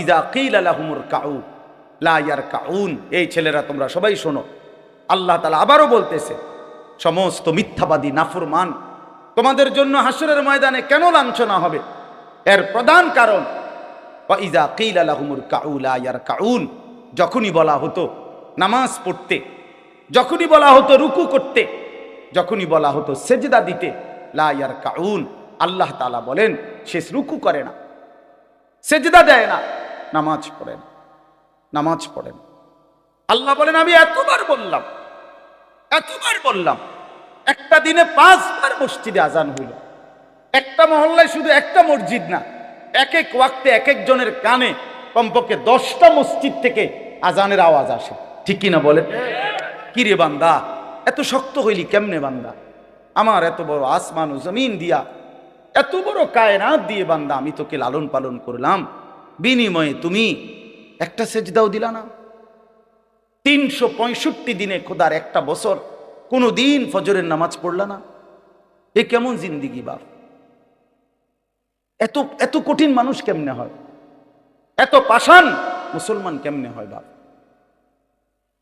ইজা কিল আলাহুমুর cow লা ইয়ার কাউন এই ছেলেরা তোমরা সবাই শোনো। আল্লাহ তালা আবারও বলতেছে, সমস্ত মিথ্যাবাদী, নাফরমান, তোমাদের জন্য হাসরের ময়দানে কেন লাঞ্ছনা হবে? এর প্রধান কারণ ইজা কিল আলাহুমুর কাউ, লা ইয়ার কাউন যখনই বলা হতো, নামাজ পড়তে, যখনই বলা হতো রুকু করতে, যখনই বলা হতো সেজদা দিতে, লা ইয়ার কাউন আল্লাহ তালা বলেন সে রুকু করে না, সেজদা দেয় না। নামাজ পড়েন। নামাজ পড়েন। আল্লাহ বলেন, আমি এতবার বললাম এতবার বললাম, একটা দিনে পাঁচবার মসজিদে আজান হইল। একটা মহল্লায় শুধু একটা মসজিদ না এক এক ওয়াক্তে এক একজনের কানে কমপক্ষে দশটা মসজিদ থেকে আজানের আওয়াজ আসে। ঠিক কিনা বলে কিরে বান্দা, এত শক্ত হইলি কেমনে বান্দা? আমার এত বড় আসমান ও জমিন দিয়া, এত বড় কায়নাত দিয়ে বান্দা, আমি তোকে লালন পালন করলাম। বিনিময়ে তুমি একটা সেজদাও দিলা না। তিনশো পঁয়ষট্টি দিনে খোদার একটা বছর কোনো দিন ফজরের নামাজ পড়লা না। এ কেমন জিন্দিগি বাপ। এত এত কঠিন মানুষ কেমনে হয়? এত পাষাণ মুসলমান কেমনে হয় বাপ?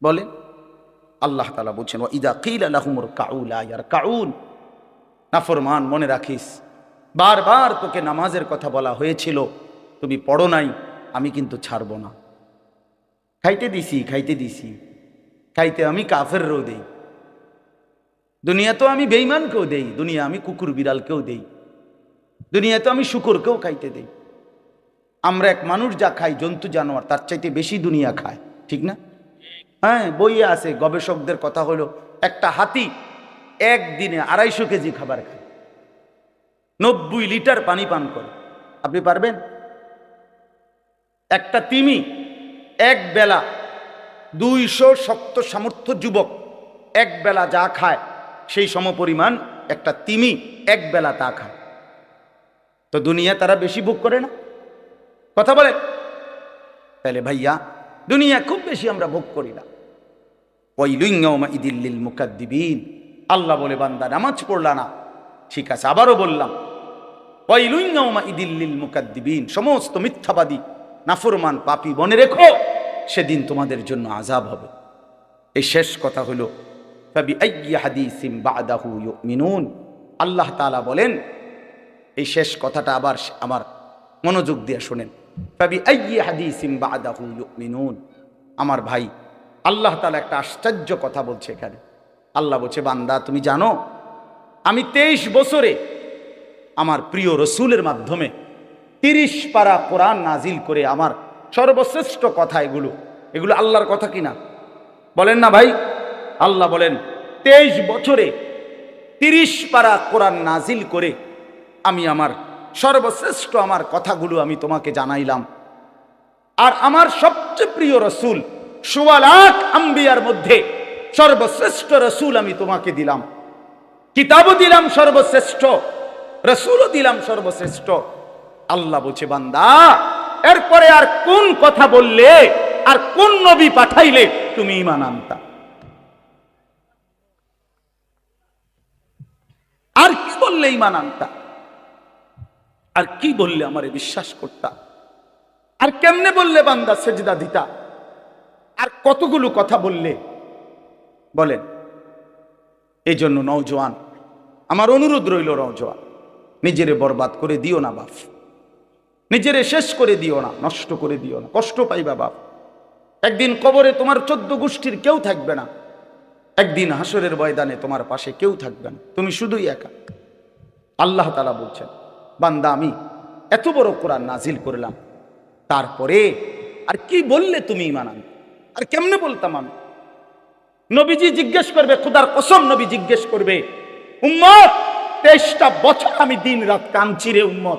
বলেন, আল্লাহ তালা বলছেন ও ইদা কিল আলাহুমুর কাউল আয়ার কাউন নাফরমান মনে রাখিস, বারবার তোকে নামাজের কথা বলা হয়েছিল। তুমি পড়ো নাই, আমি কিন্তু ছাড়বো না। খাইতে দিছি খাইতে দিছি। খাইতে আমি কাফেরও দেই। দুনিয়া তো আমি বেইমানকেও দেই, দুনিয়া আমি কুকুর বিড়ালকেও দেই। দুনিয়া তো আমি শুকুরকেও খাইতে দেই। আমরা এক মানুষ যা খাই, জন্তু জানোয়ার, তার চাইতে বেশি দুনিয়া খায়, ঠিক না? হ্যাঁ বইয়ে আছে, গবেষকদের কথা হলো, একটা হাতি একদিনে আড়াইশো কেজি খাবার খায়। নব্বই লিটার পানি পান করে। আপনি পারবেন? একটা তিমি, এক বেলা দুইশো শক্ত সামর্থ্য যুবক এক বেলা যা খায়, সেই সমপরিমাণ একটা তিমি এক বেলা তা খায়। তো দুনিয়া তারা বেশি ভোগ করে না? কথা বলে তাহলে ভাইয়া, দুনিয়া খুব বেশি আমরা ভোগ করি না। ওয়াইলুইঙ্গাউমা ইদিল্লিল মুকাদ্দিবিন। আল্লাহ বলে, বান্দা, নামাজ পড়লা না। ঠিক আছে, আবারও বললাম। ওয়াইলুইঙ্গাউমা ইদিল্লিল মুকাদ্দিবিন। সমস্ত মিথ্যাবাদী নাফরমান পাপি মনে রেখো, সেদিন তোমাদের জন্য আজাব হবে। এই শেষ কথা হলো আল্লাহ তাআলা বলেন, এই শেষ কথাটা আবার আমার মনোযোগ দিয়ে শোনেন। ফাবি আইয়ি হাদিসিম বাদাহু ইউমিনুন। আমার ভাই, আল্লাহ তালা একটা আশ্চর্য কথা বলছে এখানে। আল্লাহ বলছে, বান্দা, তুমি জানো, আমি তেইশ বছরে আমার প্রিয় রসুলের মাধ্যমে তিরিশ পারা কোরআন নাজিল করে আমার সর্বশ্রেষ্ঠ কথা এগুলো। এগুলো আল্লাহর কথা কিনা? বলেন না ভাই? আল্লাহ বলেন, তেইশ বছরে তিরিশ পারা কোরআন নাজিল করে আমি আমার সর্বশ্রেষ্ঠ আমার কথাগুলো আমি তোমাকে জানাইলাম। আর আমার সবচেয়ে প্রিয় রসুল, সোয়া লাখ আম্বিয়ার মধ্যে সর্বশ্রেষ্ঠ রসুল আমি তোমাকে দিলাম। কিতাবও দিলাম সর্বশ্রেষ্ঠ, রসুলও দিলাম সর্বশ্রেষ্ঠ। আল্লাহ বলছে, বান্দা, এরপরে আর কোন কথা বললে আর কোন নবী পাঠাইলে তুমি ইমান আনতা? আর কি বললে ইমান আনতা? আর কি বললে আমারে বিশ্বাস করতা? আর কেমনে বললে বান্দা সেজদা দিতা? আর কতগুলো কথা বললে? বলেন এই জন্য নৌজওয়ান আমার অনুরোধ রইল নৌজওয়ান নিজেরে বরবাদ করে দিও না বাপ। নিজেরে শেষ করে দিও না, নষ্ট করে দিও না। কষ্ট পাইবা বাপ। একদিন কবরে তোমার চোদ্দ গোষ্ঠীর কেউ থাকবে না। একদিন হাসরের ময়দানে তোমার পাশে কেউ থাকবে না। তুমি শুধুই একা। আল্লাহ তালা বলছেন, বান্দা, আমি এত বড় কোরআন নাজিল করলাম। তারপরে আর কি বললে তুমি ইমান আনতে? আর কেমনে বলতাম আমি? নবীজি জিজ্ঞেস করবে, খুদার কসম নবী জিজ্ঞেস করবে, উম্মত, তেইশটা বছর আমি দিন রাত কাঁদছি উম্মত।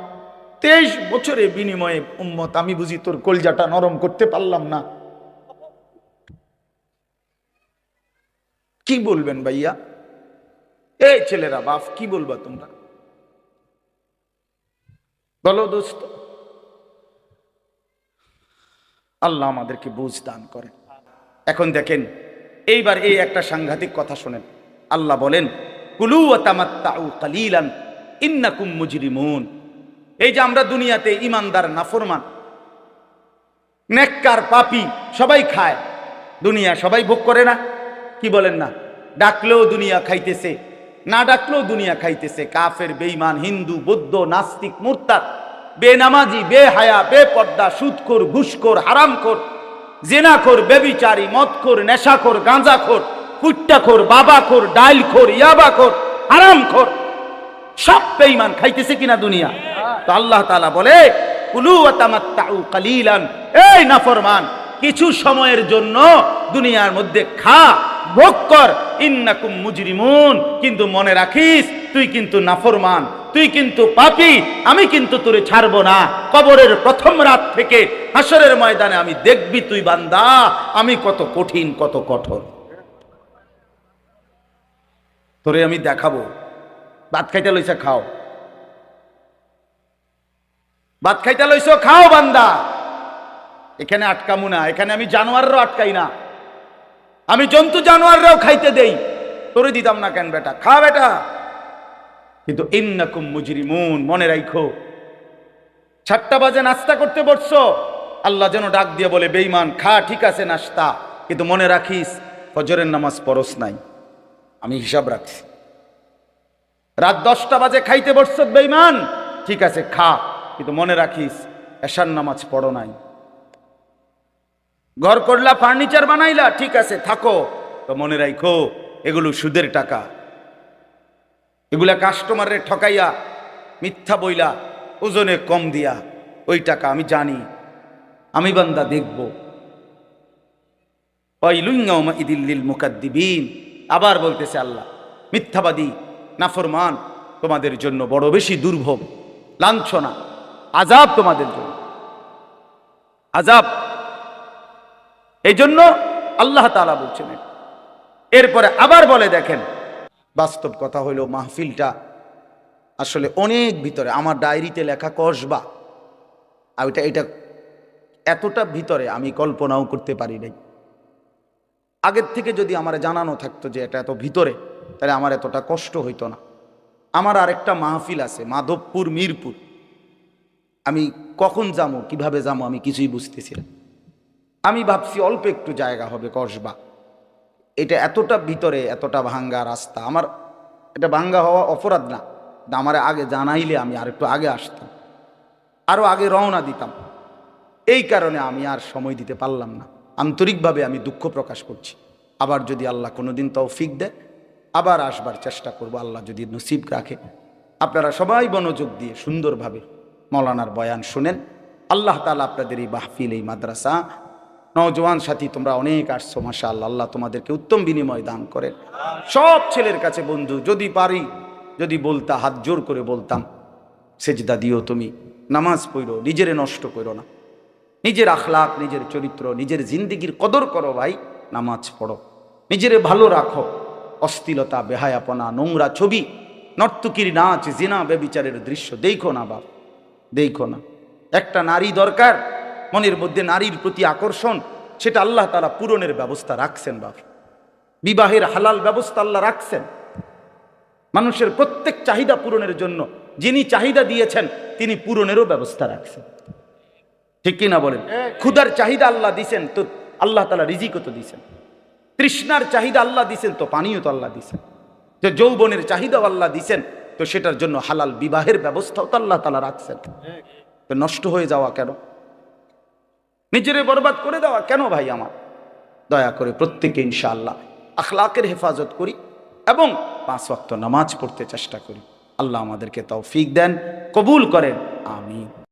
তেইশ বছরে বিনিময়ে, উম্মত, আমি বুঝি তোর কলজাটা নরম করতে পারলাম না। কি বলবেন ভাইয়া? এই ছেলেরা বাপ কি বলবা তোমরা? বলো দোস্ত। আল্লাহ আমাদেরকে বুঝ দান করেন। এখন দেখেন, এইবার এই একটা সাংঘাতিক কথা শোনেন। আল্লাহ বলেন, কুলু তামাত্তাউ কালিলান, ইন্নাকুম মুজরিমুন। এই যে আমরা দুনিয়াতে ইমানদার, নাফরমান, নেককার, পাপি, সবাই খায়। দুনিয়া সবাই ভোগ করে না। কি বলেন না? ডাকলেও দুনিয়া খাইতেছে, না ডাকলেও দুনিয়া খাইতেছে। কাফের, বেঈমান, হিন্দু, বৌদ্ধ, নাস্তিক, মুরতাদ, বেনামাজি, বেহায়া, বেপর্দা, সুদখোর, ঘুষখোর, হারামখোর, জেনাখোর, বেবিচারি, মদখোর, নেশাখোর, গাঁজাখোর কুট্টাখোর বাবাখোর, ডাইলখোর, ইয়াবাখোর, হারামখোর, সব বেইমান খাইতেছে কিনা দুনিয়া? তো আল্লাহ তাআলা বলে, কুলু কালিলান। এই নাফরমান, কিছু সময়ের জন্য দুনিয়ার মধ্যে খা, ভোগ কর। ইন্নাকুম মুজরিমুন। কিন্তু মনে রাখিস, তুই কিন্তু নাফরমান, তুই কিন্তু পাপী, আমি কিন্তু তোরে ছাড়বো না। কবরের প্রথম রাত থেকে হাসরের ময়দানে আমি দেখবি তুই বান্দা, আমি কত কঠিন, কত কঠোর। তোরে আমি দেখাবো। ভাত খাইতে লইছে, খাও। ভাত খাইতে লইছ, খাও বান্দা। এখানে আটকামু না, এখানে আমি জানোয়াররাও আটকাই না। আমি জন্তু জানোয়াররাও খাইতে দেই, তোরে দিতাম না কেন বেটা? খা বেটা। কিন্তু ইন্নাকুম মুজরিমুন, মনে রাখো সাতটা বাজে নাস্তা করতে বসছো, আল্লাহ যেন ডাক দিয়ে বলে বেইমান খা, ঠিক আছে নাস্তা। কিন্তু মনে রাখিস, ফজরের নামাজ পরশ নাই। আমি হিসাব রাখছি। রাত দশটা বাজে খাইতে বসছো বেইমান ঠিক আছে, খা। কিন্তু মনে রাখিস, এশার নামাজ পড়ো নাই। ঘর করলা, ফার্নিচার বানাইলা, ঠিক আছে, থাকো। তো মনে রাখো এগুলো সুদের টাকা। এগুলা কাস্টমারে ঠকাইয়া, মিথ্যা বইলা, ওজনে কম দিয়া, ওই টাকা আমি জানি, আমি বান্দা দেখব। ইদিল্লিল মুকাদ্দিবিন, আবার বলতেছে আল্লাহ, মিথ্যাবাদী, নাফরমান, তোমাদের জন্য বড় বেশি দুর্ভোগ, লাঞ্ছনা। আজাব তোমাদের জন্য। আজাব এই জন্য আল্লাহ তালা বলছেন এরপরে আবার বলে দেখেন, বাস্তব কথা হইল মাহফিলটা আসলে অনেক ভিতরে, আমার ডায়েরিতে লেখা কসবা। আর ওইটা, এটা এতটা ভিতরে আমি কল্পনাও করতে পারি নাই। আগের থেকে যদি আমার জানানো থাকতো যে এটা এত ভিতরে, তাহলে আমার এতটা কষ্ট হইতো না। আমার আরেকটা মাহফিল আছে, মাধবপুর মিরপুর। আমি কখন যাব কীভাবে যাব আমি কিছুই বুঝতেছি না। আমি ভাবছি অল্প একটু জায়গা হবে কসবা। এটা এতটা ভিতরে, এতটা ভাঙ্গা রাস্তা। আমার এটা ভাঙ্গা হওয়া অপরাধ না। আমার আগে জানাইলে আমি আর একটু আগে আসতাম। আরও আগে রওনা দিতাম। এই কারণে আমি আর সময় দিতে পারলাম না। আন্তরিকভাবে আমি দুঃখ প্রকাশ করছি। আবার যদি আল্লাহ কোনোদিন তৌফিক দেয়, আবার আসবার চেষ্টা করব আল্লাহ যদি নসিব রাখে। আপনারা সবাই মনোযোগ দিয়ে সুন্দরভাবে মৌলানার বয়ান শুনেন। আল্লাহ তালা আপনাদের এই মাহফিল, এই মাদ্রাসা নজওয়ান সাথী তোমরা অনেক আসছো মাসা আল্লাহ তোমাদেরকে উত্তম বিনিময় দান করেন। সব ছেলের কাছে, বন্ধু, যদি পারি, যদি বলতা, হাত জোর করে বলতাম, সেজদা দিও তুমি। নামাজ পড়ো, নিজেরে নষ্ট করো না। নিজের আখলাক নিজের চরিত্র, নিজের জিন্দিগির কদর করো ভাই, নামাজ পড়ো। নিজেরে ভালো রাখো। অস্থিলতা, বেহায়াপনা, নোংরা ছবি, নর্তকির নাচ, জিনা, বেবিচারের দৃশ্য, দেখো না বাপ। দেখো না। একটা নারী দরকার, মনের মধ্যে নারীর প্রতি আকর্ষণ, সেটা আল্লাহ তারা পূরণের ব্যবস্থা রাখছেন বাপ। বিবাহের হালাল ব্যবস্থা আল্লাহ রাখছেন। মানুষের প্রত্যেক চাহিদা পূরণের জন্য যিনি চাহিদা দিয়েছেন, তিনি পূরণেরও ব্যবস্থা রাখছেন। ঠিক কিনা বলেন? ক্ষুধার চাহিদা আল্লাহ দিছেন, তো আল্লাহ তালা রিজিকও তো দিছেন। তৃষ্ণার চাহিদা আল্লাহ দিছেন, তো পানিও তো আল্লাহ দিছেন। যে যৌবনের চাহিদাও আল্লাহ দিছেন তো সেটার জন্য হালাল বিবাহের ব্যবস্থাও তো আল্লাহ তালা রাখছেন। তো নষ্ট হয়ে যাওয়া কেন? নিজেরে বরবাদ করে দেওয়া কেন ভাই আমার? দয়া করে প্রত্যেকে ইনশাআল্লাহ আখলাকের হেফাজত করি এবং পাঁচ ওয়াক্ত নামাজ পড়তে চেষ্টা করি। আল্লাহ আমাদেরকে তৌফিক দেন, কবুল করেন। আমিন।